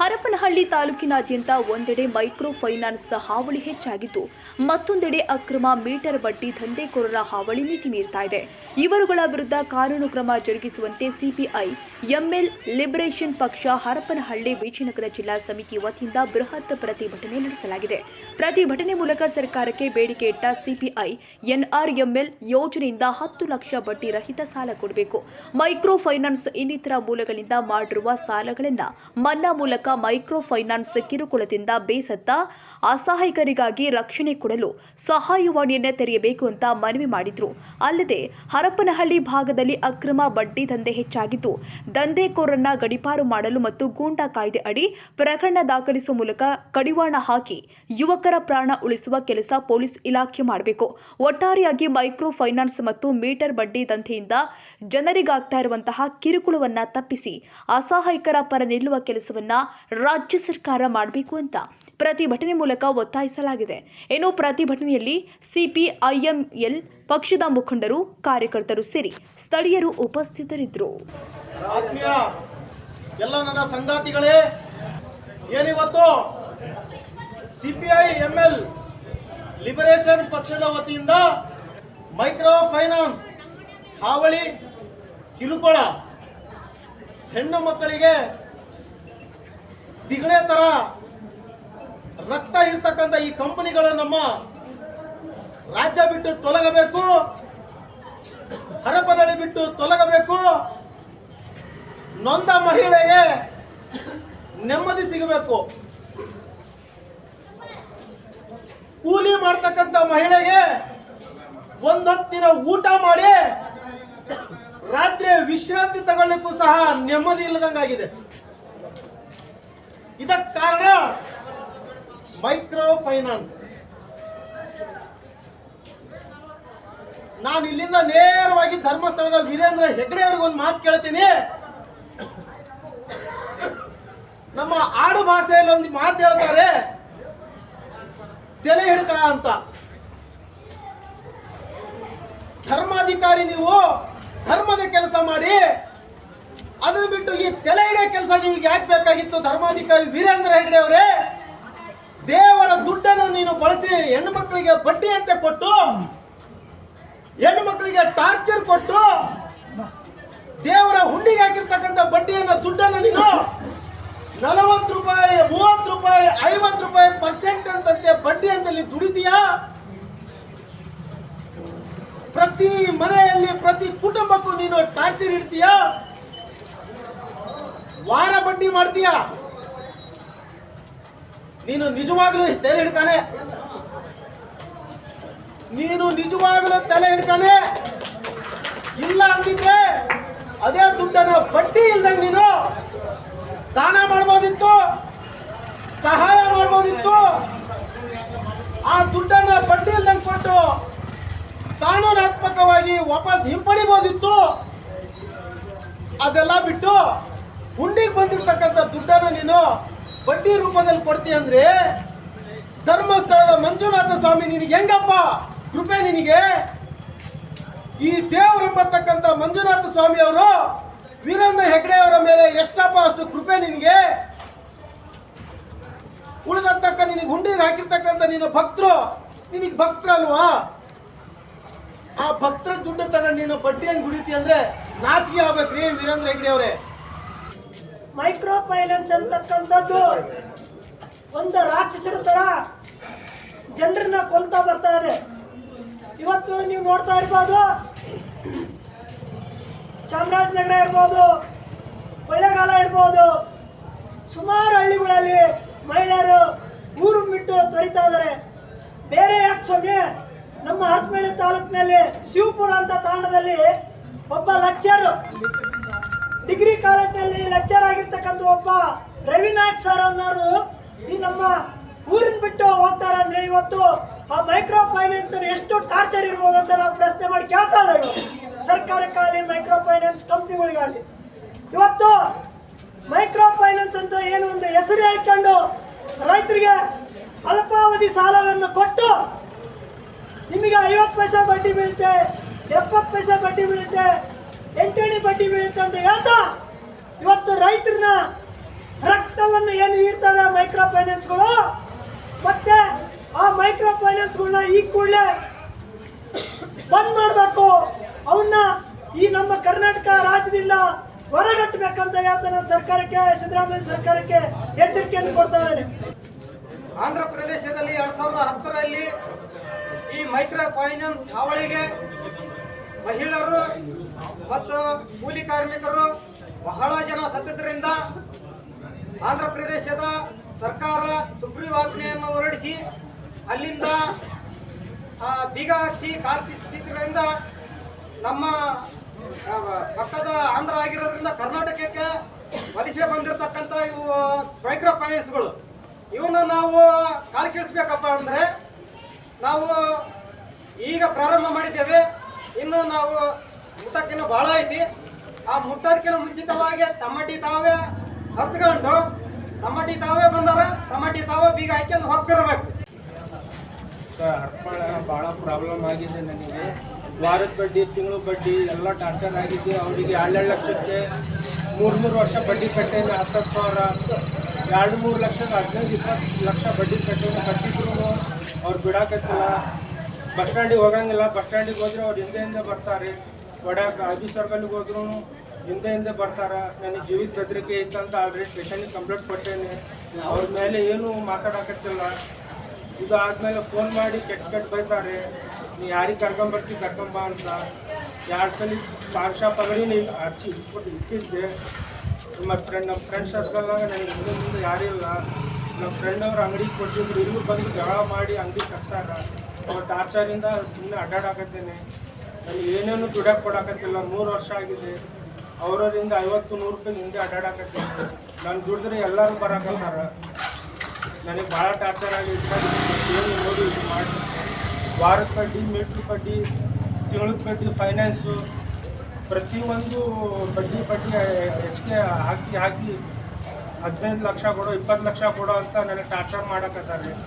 ಹರಪನಹಳ್ಳಿ ತಾಲೂಕಿನಾದ್ಯಂತ ಒಂದೆಡೆ micro finance ಹಾವಳಿ ಹೆಚ್ಚಾಗಿದ್ದು, ಮತ್ತೊಂದೆಡೆ ಅಕ್ರಮ ಮೀಟರ್ ಬಡ್ಡಿ ದಂಧೆಕೋರರ ಹಾವಳಿ ಮಿತಿ ಮೀರ್ತಾ ಇದೆ. ಇವರುಗಳ ವಿರುದ್ಧ ಕಾನೂನು ಕ್ರಮ ಜರುಗಿಸುವಂತೆ ಸಿಪಿಐ, ಎಂಎಲ್ ಲಿಬರೇಷನ್ ಪಕ್ಷ, ಹರಪನಹಳ್ಳಿ ವಿಜಯನಗರ ಜಿಲ್ಲಾ ಸಮಿತಿ ವತಿಯಿಂದ ಬೃಹತ್ ಪ್ರತಿಭಟನೆ ನಡೆಸಲಾಗಿದೆ. ಪ್ರತಿಭಟನೆ ಮೂಲಕ ಸರ್ಕಾರಕ್ಕೆ ಬೇಡಿಕೆ ಇಟ್ಟ ಸಿಪಿಐ ಎನ್ಆರ್ಎಂಎಲ್ ಯೋಜನೆಯಿಂದ ಹತ್ತು ಲಕ್ಷ ಬಡ್ಡಿ ರಹಿತ ಸಾಲ ಕೊಡಬೇಕು. ಮೈಕ್ರೋ ಫೈನಾನ್ಸ್ ಇನ್ನಿತರ ಮೂಲಗಳಿಂದ ಮಾಡಿರುವ ಸಾಲಗಳನ್ನು ಮನ್ನಾ ಮೂಲಕ ಮೈಕ್ರೋ ಫೈನಾನ್ಸ್ ಕಿರುಕುಳದಿಂದ ಬೇಸತ್ತ ಅಸಹಾಯಕರಿಗಾಗಿ ರಕ್ಷಣೆ ಕೊಡಲು ಸಹಾಯವಾಣಿಯನ್ನೇ ತೆರೆಯಬೇಕು ಅಂತ ಮನವಿ ಮಾಡಿದ್ರು. ಅಲ್ಲದೆ ಹರಪನಹಳ್ಳಿ ಭಾಗದಲ್ಲಿ ಅಕ್ರಮ ಬಡ್ಡಿ ದಂಧೆ ಹೆಚ್ಚಾಗಿದ್ದು, ದಂಧೆಕೋರನ್ನ ಗಡಿಪಾರು ಮಾಡಲು ಮತ್ತು ಗೂಂಡಾ ಕಾಯ್ದೆ ಅಡಿ ಪ್ರಕರಣ ದಾಖಲಿಸುವ ಮೂಲಕ ಕಡಿವಾಣ ಹಾಕಿ ಯುವಕರ ಪ್ರಾಣ ಉಳಿಸುವ ಕೆಲಸ ಪೊಲೀಸ್ ಇಲಾಖೆ ಮಾಡಬೇಕು. ಒಟ್ಟಾರೆಯಾಗಿ ಮೈಕ್ರೋ ಫೈನಾನ್ಸ್ ಮತ್ತು ಮೀಟರ್ ಬಡ್ಡಿ ದಂಧೆಯಿಂದ ಜನರಿಗಾಗ್ತಾ ಇರುವಂತಹ ಕಿರುಕುಳವನ್ನ ತಪ್ಪಿಸಿ ಅಸಹಾಯಕರ ಪರ ನಿಲ್ಲುವ ಕೆಲಸವನ್ನ ರಾಜ್ಯ ಸರ್ಕಾರ ಮಾಡಬೇಕು ಅಂತ ಪ್ರತಿಭಟನೆ ಮೂಲಕ ಒತ್ತಾಯಿಸಲಾಗಿದೆ. ಇನ್ನು ಪ್ರತಿಭಟನೆಯಲ್ಲಿ ಸಿಪಿಐಎಂಎಲ್ ಪಕ್ಷದ ಮುಖಂಡರು, ಕಾರ್ಯಕರ್ತರು ಸೇರಿ ಸ್ಥಳೀಯರು ಉಪಸ್ಥಿತರಿದ್ದರು. ಎಲ್ಲ ನನ್ನ ಸಂಗಾತಿಗಳೇ, ಏನಿವತ್ತು C P I M L liberation ಪಕ್ಷದ ವತಿಯಿಂದ ಮೈಕ್ರೋ ಫೈನಾನ್ಸ್ ಹಾವಳಿ ಕಿರುಕುಳ ಹೆಣ್ಣು ಮಕ್ಕಳಿಗೆ ತಿಗಣೆ ತರ ರಕ್ತ ಇರ್ತಕ್ಕಂಥ ಈ ಕಂಪನಿಗಳು ನಮ್ಮ ರಾಜ್ಯ ಬಿಟ್ಟು ತೊಲಗಬೇಕು, ಹರಪನಹಳ್ಳಿ ಬಿಟ್ಟು ತೊಲಗಬೇಕು. ನೊಂದ ಮಹಿಳೆಗೆ ನೆಮ್ಮದಿ ಸಿಗಬೇಕು. ಕೂಲಿ ಮಾಡ್ತಕ್ಕಂಥ ಮಹಿಳೆಗೆ ಒಂದೊತ್ತಿನ ಊಟ ಮಾಡಿ ರಾತ್ರಿ ವಿಶ್ರಾಂತಿ ತಗೊಳ್ಳಿಕ್ಕೂ ಸಹ ನೆಮ್ಮದಿ ಇಲ್ಲದಂಗಾಗಿದೆ. ಇದಕ್ಕೆ ಕಾರಣ ಮೈಕ್ರೋ ಫೈನಾನ್ಸ್ ನಾನು ಇಲ್ಲಿಂದ ನೇರವಾಗಿ ಧರ್ಮಸ್ಥಳದ ವೀರೇಂದ್ರ ಹೆಗ್ಡೆ ಅವ್ರಿಗೆ ಒಂದು ಮಾತು ಕೇಳ್ತೀನಿ. ನಮ್ಮ ಆಡು ಭಾಷೆಯಲ್ಲಿ ಒಂದು ಮಾತು ಹೇಳ್ತಾರೆ, ತಲೆ ಹಿಡ್ಕ ಅಂತ. ಧರ್ಮಾಧಿಕಾರಿ ನೀವು ಧರ್ಮದ ಕೆಲಸ ಮಾಡಿ ಅದನ್ನ ಬಿಟ್ಟು ಈ ತಲೆ ಹಿಡಿಯೋ ಕೆಲಸ ನಿಮಗೆ ಯಾಕೆ ಬೇಕಾಗಿತ್ತು? ಧರ್ಮಾಧಿಕಾರಿ ವೀರೇಂದ್ರ ಹೆಗಡೆ ಅವರೇ? ದೇವರ ದುಡ್ಡನ್ನು ನೀನು ಬಳಸಿ ಹೆಣ್ಣು ಮಕ್ಕಳಿಗೆ ಬಡ್ಡಿ ಅಂತ ಕೊಟ್ಟು ಹೆಣ್ಣು ಮಕ್ಕಳಿಗೆ ಟಾರ್ಚರ್ ಕೊಟ್ಟು, ದೇವರ ಹುಂಡಿಗೆ ಹಾಕಿರ್ತಕ್ಕಂಥ ಬಡ್ಡಿಯನ್ನು ದುಡ್ಡನ್ನು ನೀನು ನಲವತ್ತು ರೂಪಾಯಿ, ಮೂವತ್ತು ರೂಪಾಯಿ, ಐವತ್ತು ರೂಪಾಯಿ ಪರ್ಸೆಂಟ್ ಅಂತಂತೆ ಬಡ್ಡಿ ಅಂತ ನೀನು ದುಡಿತೀಯಾ? ಪ್ರತಿ ಮನೆಯಲ್ಲಿ ಪ್ರತಿ ಕುಟುಂಬಕ್ಕೂ ನೀನು ಟಾರ್ಚರ್ ಇಡ್ತೀಯಾ? ವಾರ ಬಡ್ಡಿ ಮಾಡ್ತೀಯ? ನೀನು ನಿಜವಾಗ್ಲೂ ತಲೆ ಹಿಡ್ಕಾನೆ ನೀನು ನಿಜವಾಗ್ಲೂ ತಲೆ ಹಿಡ್ಕಾನೆ ಇಲ್ಲ ಅಂದಿದ್ರೆ ಅದೇ ದುಡ್ಡನ್ನ ಬಡ್ಡಿ ಇಲ್ದಂಗೆ ನೀನು ದಾನ ಮಾಡ್ಬೋದಿತ್ತು, ಸಹಾಯ ಮಾಡ್ಬೋದಿತ್ತು. ಆ ದುಡ್ಡನ್ನ ಬಡ್ಡಿ ಇಲ್ದಂಗೆ ಕೊಟ್ಟು ಕಾನೂನಾತ್ಮಕವಾಗಿ ವಾಪಸ್ ಹಿಂಪಡಿಬೋದಿತ್ತು. ಅದೆಲ್ಲ ಬಿಟ್ಟು ಹುಂಡಿಗೆ ಬಂದಿರ್ತಕ್ಕಂಥ ದುಡ್ಡನ್ನು ನೀನು ಬಡ್ಡಿ ರೂಪದಲ್ಲಿ ಕೊಡ್ತೀಯ ಅಂದ್ರೆ ಧರ್ಮಸ್ಥಳದ ಮಂಜುನಾಥ ಸ್ವಾಮಿ ನಿನಗೆ ಹೆಂಗಪ್ಪ ಕೃಪೆ ನಿನಗೆ? ಈ ದೇವರೆಂಬತಕ್ಕಂಥ ಮಂಜುನಾಥ ಸ್ವಾಮಿ ಅವರು ವೀರೇಂದ್ರ ಹೆಗ್ಡೆ ಅವರ ಮೇಲೆ ಎಷ್ಟಪ್ಪ ಅಷ್ಟು ಕೃಪೆ ನಿನಗೆ? ಉಳಿದತಕ್ಕ ನಿನಗೆ ಹುಂಡಿಗೆ ಹಾಕಿರ್ತಕ್ಕಂಥ ನಿನ್ನ ಭಕ್ತರು. ನಿನಗೆ ಭಕ್ತರಲ್ವಾ ಆ ಭಕ್ತರ ದುಡ್ಡು ತಗೊಂಡು ನೀನು ಬಡ್ಡಿ ಹೆಂಗೆ ಉಳಿತಿ ಅಂದ್ರೆ ನಾಚಿಕೆ ಆಗ್ಬೇಕ್ರಿ ವೀರೇಂದ್ರ ಹೆಗ್ಡೆ ಅವರೇ. ಮೈಕ್ರೋ ಫೈನಾನ್ಸ್ ಅಂತಕ್ಕಂಥದ್ದು. ಒಂದು ರಾಕ್ಷಸರ ತರ ಜನರನ್ನ ಕೊಲ್ತಾ ಬರ್ತಾ ಇದೆ. ಇವತ್ತು ನೀವು ನೋಡ್ತಾ ಇರ್ಬೋದು. ಚಾಮರಾಜನಗರ ಇರ್ಬೋದು, ಕೊಳ್ಳೇಗಾಲ ಇರ್ಬೋದು. ಸುಮಾರು ಹಳ್ಳಿಗಳಲ್ಲಿ ಮಹಿಳೆಯರು ಊರು ಬಿಟ್ಟು ತೊರಿತಾ ಇದ್ದಾರೆ. ಬೇರೆ ಯಾಕೆ ಸ್ವಾಮಿ? ನಮ್ಮ ಹರಪನಹಳ್ಳಿ ತಾಲೂಕಿನಲ್ಲಿ ಶಿವಪುರ ಅಂತ ತಾಂಡದಲ್ಲಿ ಒಬ್ಬ ಲಚ್ಚರು ಡಿಗ್ರಿ ಕಾಲೇಜ್ನಲ್ಲಿ ಲೆಕ್ಚರ್ ಆಗಿರ್ತಕ್ಕಂಥ ಒಬ್ಬ ರವಿನಾಯಕ್ ಸರ್ ಅನ್ನೋರು ಈ ನಮ್ಮ ಊರಿನ ಬಿಟ್ಟು ಹೋಗ್ತಾರೆ ಅಂದ್ರೆ ಇವತ್ತು ಆ ಮೈಕ್ರೋ ಫೈನಾನ್ಸ್ ಎಷ್ಟು ಟಾರ್ಚರ್ ಇರ್ಬೋದು ಅಂತ ನಾವು ಪ್ರಶ್ನೆ ಮಾಡಿ ಕೇಳ್ತಾ ಇದ್ದಾರೆ ಸರ್ಕಾರಕ್ಕಾಗಲಿ ಮೈಕ್ರೋ ಫೈನಾನ್ಸ್ ಕಂಪ್ನಿಗಳಿಗಾಗಲಿ ಇವತ್ತು ಮೈಕ್ರೋ ಫೈನಾನ್ಸ್ ಅಂತ ಏನು ಒಂದು ಹೆಸರು ಹೇಳ್ಕೊಂಡು ರೈತರಿಗೆ ಅಲ್ಪಾವಧಿ ಸಾಲವನ್ನು ಕೊಟ್ಟು ನಿಮಗೆ ಐವತ್ತು ಪೈಸೆ ಬಡ್ಡಿ ಬೀಳುತ್ತೆ, ಎಪ್ಪತ್ತು ಪೈಸೆ ಬಡ್ಡಿ ಬೀಳುತ್ತೆ ಎಂಟಣಿ ಬಡ್ಡಿ ಬೀಳುತ್ತೆ ಅಂತ ಹೇಳ್ತಾ, ಇವತ್ತು ರೈತರನ್ನ ರಕ್ತವನ್ನು ಏನು ಇರ್ತದೆ ಮೈಕ್ರೋ ಫೈನಾನ್ಸ್ಗಳು ಮತ್ತೆ ಆ ಮೈಕ್ರೋ ಫೈನಾನ್ಸ್ಗಳನ್ನ ಈ ಕೂಡಲೇ ಬಂದ್ ಮಾಡಬೇಕು. ಅವನ್ನ ಈ ನಮ್ಮ ಕರ್ನಾಟಕ ರಾಜ್ಯದಿಂದ ಹೊರಗಟ್ಟಬೇಕಂತ ಹೇಳ್ತಾನೆ ಸರ್ಕಾರಕ್ಕೆ, ಸಿದ್ದರಾಮಯ್ಯ ಸರ್ಕಾರಕ್ಕೆ ಎಚ್ಚರಿಕೆಯನ್ನು ಕೊಡ್ತಾ ಇದ್ದೇನೆ. ಆಂಧ್ರ ಪ್ರದೇಶದಲ್ಲಿ ಎರಡ್ ಸಾವಿರದ ಹತ್ತರಲ್ಲಿ ಈ ಮೈಕ್ರೋ ಫೈನಾನ್ಸ್ ಹಾವಳಿಗೆ ಮಹಿಳೆಯರು ಮತ್ತು ಕೂಲಿ ಕಾರ್ಮಿಕರು ಬಹಳ ಜನ ಸತ್ತಿದ್ದರಿಂದ ಆಂಧ್ರ ಪ್ರದೇಶದ ಸರ್ಕಾರ ಸುಗ್ರೀವಾಜ್ಞೆಯನ್ನು ಹೊರಡಿಸಿ ಅಲ್ಲಿಂದ ಬೀಗ ಹಾಕಿಸಿ ಕಾಲು ನಮ್ಮ ಪಕ್ಕದ ಆಂಧ್ರ ಆಗಿರೋದ್ರಿಂದ ಕರ್ನಾಟಕಕ್ಕೆ ವಲಸೆ ಬಂದಿರತಕ್ಕಂಥ ಇವು ಮೈಕ್ರೋ ಫೈನಾನ್ಸ್ಗಳು. ಇವನ್ನ ನಾವು ಕಾಲು ಕೇಳಿಸ್ಬೇಕಪ್ಪ ಅಂದರೆ ನಾವು ಈಗ ಪ್ರಾರಂಭ ಮಾಡಿದ್ದೇವೆ. ಇನ್ನು ನಾವು ಮುಟ್ಟಕ್ಕಿನ್ನು ಭಾಳ ಐತಿ. ಆ ಮುಟ್ಟೋದಕ್ಕಿಂತ ಮುಂಚಿತವಾಗಿ ತಮ್ಮಟಿ ತಾವೇ ಹರ್ತ್ಕೊಂಡು ತಮ್ಮಟಿ ತಾವೇ ಬಂದಾರ, ತಮ್ಮಟಿ ತಾವೇ ಬೀಗ ಹಾಕ್ಯಂದು ಹೋಗ್ತಿರ್ಬೇಕು ಬಹಳ ಭಾಳ ಪ್ರಾಬ್ಲಮ್ ಆಗಿದೆ ನನಗೆ. ವಾರದ ಬಡ್ಡಿ, ತಿಂಗಳು ಬಡ್ಡಿ ಎಲ್ಲ ಟಾರ್ಚರ್ ಆಗಿದೆ ಅವರಿಗೆ ಎರಡೆರಡು ಲಕ್ಷಕ್ಕೆ ಮೂರು ಮೂರು ವರ್ಷ ಬಡ್ಡಿ ಕಟ್ಟೇನೆ ಹತ್ತು ಸಾವಿರ, ಎರಡು ಮೂರು ಲಕ್ಷಕ್ಕೆ ಹದಿನೈದು, ಇಪ್ಪತ್ತು ಲಕ್ಷ ಬಡ್ಡಿ ಕಟ್ಟೇನೆ ಕಟ್ಟಿದ್ರು. ಅವ್ರು ಬಿಡಾಕತ್ತಿಲ್ಲ. ಬಸ್ ಸ್ಟ್ಯಾಂಡಿಗೆ ಹೋಗಂಗಿಲ್ಲ. ಬಸ್ ಸ್ಟ್ಯಾಂಡಿಗೆ ಹೋದ್ರೆ ಅವ್ರು ಹಿಂದೆ ಹಿಂದೆ ಬರ್ತಾರೆ. ಹೊಡ್ಯಾಕ ಐದು ಸರ್ಕಲ್ಗೆ ಹೋದ್ರು, ಹಿಂದೆ ಹಿಂದೆ ಬರ್ತಾರ. ನನಗೆ ಜೀವಿತ ಬೆದರಿಕೆ ಇತ್ತಂತ ಆಲ್ರೆಡಿ ಸ್ಟೇಷನಿಗೆ ಕಂಪ್ಲೇಂಟ್ ಕೊಟ್ಟೇನೆ. ಅವ್ರ ಮೇಲೆ ಏನು ಮಾತಾಡಕತ್ತಿಲ್ಲ. ಇದು ಆದಮೇಲೆ ಫೋನ್ ಮಾಡಿ ಕೆಟ್ಟ ಕೆಟ್ಟ ಬೈತಾರೆ. ನೀ ಯಾರಿಗೆ ಕರ್ಕೊಂಬರ್ತಿ ಕರ್ಕೊಂಬ ಅಂತ. ಎರಡು ಸಲ ಶಾಪ್ ಅಂಗಡಿ ಹಚ್ಚಿ ಇಟ್ಕೊಟ್ಟು ಇಟ್ಟಿದ್ದೆ. ನಮ್ಮ ಫ್ರೆಂಡ್ ನಮ್ಮ ಫ್ರೆಂಡ್ ಸರ್ಕಲ್ನಾಗ ನನಗೆ ಮುಂದೆ ಮುಂದೆ ಯಾರೂ ಇಲ್ಲ. ನಮ್ಮ ಫ್ರೆಂಡ್ ಅವ್ರ ಅಂಗಡಿಗೆ ಕೊಟ್ಟಿದ್ರು. ಇಲ್ಲೂ ಬಂದು ಜಗಳ ಮಾಡಿ ಅಂಗಡಿ ಕಟ್ಸಾರ. ಅವ್ರ ಟಾರ್ಚರಿಂದ ಸುಮ್ಮನೆ ಅಡ್ಡಾಡಕತ್ತೇನೆ. ನನಗೆ ಏನೇನು ದುಡ್ಯಾಕೆ ಕೊಡಕತ್ತಿಲ್ಲ ಮೂರು ವರ್ಷ ಆಗಿದೆ. ಅವರರಿಂದ ಐವತ್ತು ನೂರು ರೂಪಾಯಿ ಹಿಂದೆ ಅಡ್ಡಾಡಕತ್ತ ನಾನು ದುಡಿದ್ರೆ ಎಲ್ಲರೂ ಬರಕತ್ತಾರ. ನನಗೆ ಭಾಳ ಟಾರ್ಚರ್ ಆಗಿತ್ತು. ಏನು ನೋಡಿ ಇದು ಮಾಡಿ. ವಾರದ ಬಡ್ಡಿ ಮೀಟ್ರ್ ಬಡ್ಡಿ ತಿಂಗಳ ಬಡ್ಡಿ ಫೈನಾನ್ಸು ಪ್ರತಿಯೊಂದು ಬಡ್ಡಿ ಬಡ್ಡಿ ಹೆಚ್ಚಿಗೆ ಹಾಕಿ ಹಾಕಿ ಹದಿನೈದು ಲಕ್ಷ ಕೊಡೋ, ಇಪ್ಪತ್ತು ಲಕ್ಷ ಕೊಡೋ ಅಂತ ನನಗೆ ಟಾರ್ಚರ್ ಮಾಡಕತ್ತಾರೆ